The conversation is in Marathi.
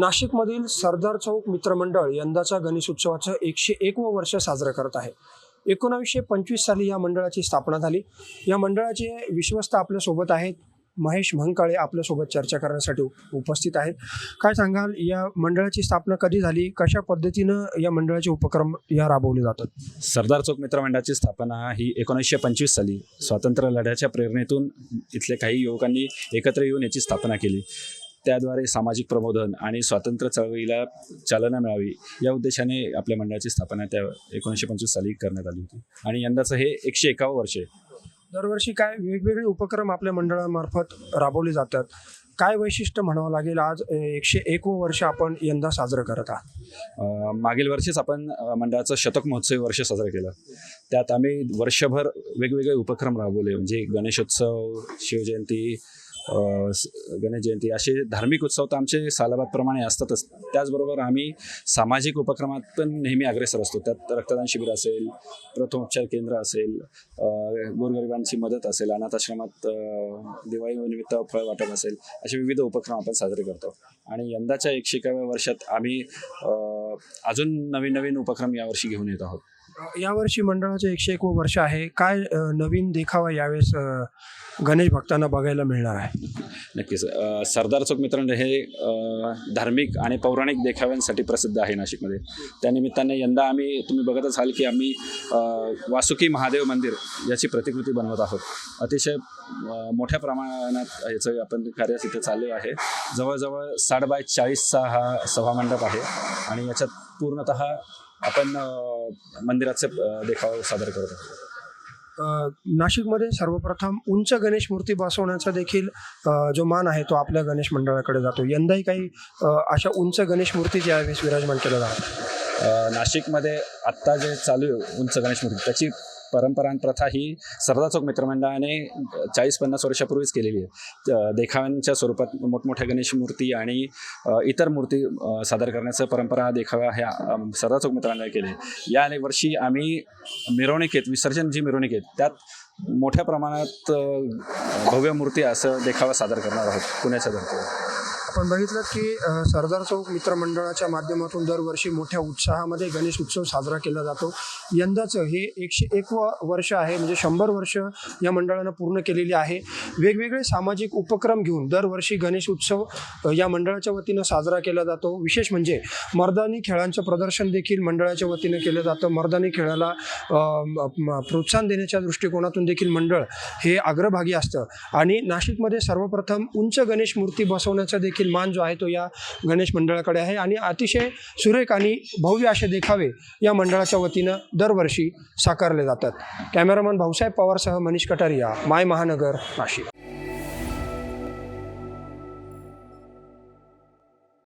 नाशिकमधील सरदार चौक मित्रमंडळ यंदाच्या गणेश उत्सवाचं एकशे एकवं वर्ष साजरं करत आहे. एकोणावीसशे पंचवीस साली या मंडळाची स्थापना झाली. या मंडळाचे विश्वस्त आपल्यासोबत आहेत महेश म्हंकाळे आपल्यासोबत चर्चा करण्यासाठी उपस्थित आहेत. काय सांगाल या मंडळाची स्थापना कधी झाली? कशा पद्धतीनं या मंडळाचे उपक्रम या राबवले जातात? सरदार चौक मित्रमंडळाची स्थापना ही एकोणीसशे पंचवीस साली स्वातंत्र्य लढ्याच्या प्रेरणेतून इथले काही युवकांनी एकत्र येऊन याची स्थापना केली. त्याद्वारे सामाजिक प्रबोधन आणि स्वातंत्र्य चळवळीला चालना मिळावी या उद्देशाने आपल्या मंडळाची स्थापना त्या एकोणीसशे पंचवीस साली करण्यात आली होती. आणि यंदाचं हे एकशे एकावं वर्ष आहे. दरवर्षी काय वेगवेगळे उपक्रम आपल्या मंडळामार्फत राबवले जातात? काय वैशिष्ट्य म्हणावं लागेल? आज एकशे एकवं वर्ष आपण यंदा साजरं करत आहात. मागील वर्षीच आपण मंडळाचं शतक महोत्सवी वर्ष साजरं केलं. त्यात आम्ही वर्षभर वेगवेगळे उपक्रम राबवले. म्हणजे गणेशोत्सव शिवजयंती गणेश जयंती असे धार्मिक उत्सव तर आमचे सालाबादप्रमाणे असतातच. त्याचबरोबर आम्ही सामाजिक उपक्रमात पण नेहमी अग्रेसर असतो. त्यात रक्तदान शिबिर असेल प्रथमोपचार केंद्र असेल गोरगरिबांची मदत असेल अनाथाश्रमात दिवाळीनिमित्त फळ वाटप असेल असे विविध उपक्रम आपण साजरे करतो. आणि यंदाच्या एकशे एकाव्या वर्षात आम्ही अजून नवीन नवीन उपक्रम यावर्षी घेऊन येत आहोत. यावर्षी मंडळाचे एकशे एक वर्ष आहे. काय नवीन देखावा यावेळेस गणेश भक्तांना बघायला मिळणार आहे? नक्कीच. सरदार चौक मित्रांनो हे धार्मिक आणि पौराणिक देखाव्यांसाठी प्रसिद्ध आहे नाशिकमध्ये. त्यानिमित्ताने यंदा आम्ही तुम्ही बघत असाल की आम्ही वासुकी महादेव मंदिर याची प्रतिकृती बनवत आहोत. अतिशय मोठ्या प्रमाणात याचं आपण कार्य तिथे चालू आहे. जवळजवळ साठ बाय चाळीसचा हा सभामंडप आहे आणि याच्यात पूर्णतः आपण मंदिराचे देखावा सादर करत आहोत. नाशिकमध्ये सर्वप्रथम उंच गणेश मूर्ती बसवण्याचा देखील जो मान आहे तो आपल्या गणेश मंडळाकडे जातो. यंदाही काही अशा उंच गणेश मूर्ती यावेळेस विराजमान केल्या जातात नाशिकमध्ये आत्ता जे चालू आहे उंच गणेश मूर्ती त्याची परंपरा आणि प्रथा ही सरदार चौक मित्रमंडळाने चाळीस पन्नास वर्षापूर्वीच केलेली आहे. देखाव्यांच्या स्वरूपात मोठमोठ्या गणेश मूर्ती आणि इतर मूर्ती सादर करण्याचं परंपरा हा देखावा ह्या सरदा सरदार चौक मित्रमंडळाने केले या वर्षी आम्ही मिरवणुकीत विसर्जन जी मिरवणूक त्यात मोठ्या प्रमाणात भव्य मूर्ती असं देखावा सादर करणार आहोत पुण्याच्या धर्तीवर. आपण बघितलं की सरदार चौक मित्रमंडळाच्या माध्यमातून दरवर्षी मोठ्या उत्साहामध्ये गणेश उत्सव साजरा केला जातो. यंदाचं हे एकशे एक वर्ष आहे म्हणजे शंभर वर्ष या मंडळानं पूर्ण केलेली आहे. वेगवेगळे सामाजिक उपक्रम घेऊन दरवर्षी गणेश उत्सव या मंडळाच्या वतीनं साजरा केला जातो. विशेष म्हणजे मर्दानी खेळांचं प्रदर्शन देखील मंडळाच्या वतीनं केलं जातं. मर्दानी खेळाला प्रोत्साहन देण्याच्या दृष्टिकोनातून देखील मंडळ हे अग्रभागी असतं. आणि नाशिकमध्ये सर्वप्रथम उंच गणेश मूर्ती बसवण्याचा देखील मान जो आहे तो या गणेश मंडळाकडे आहे. आणि अतिशय सुरेख आणि भव्य असे देखावे या मंडळाच्या वतीनं दरवर्षी साकारले जातात. कॅमेरामन भाऊसाहेब पवारसह मनीष कटारिया माय महानगर नाशिक.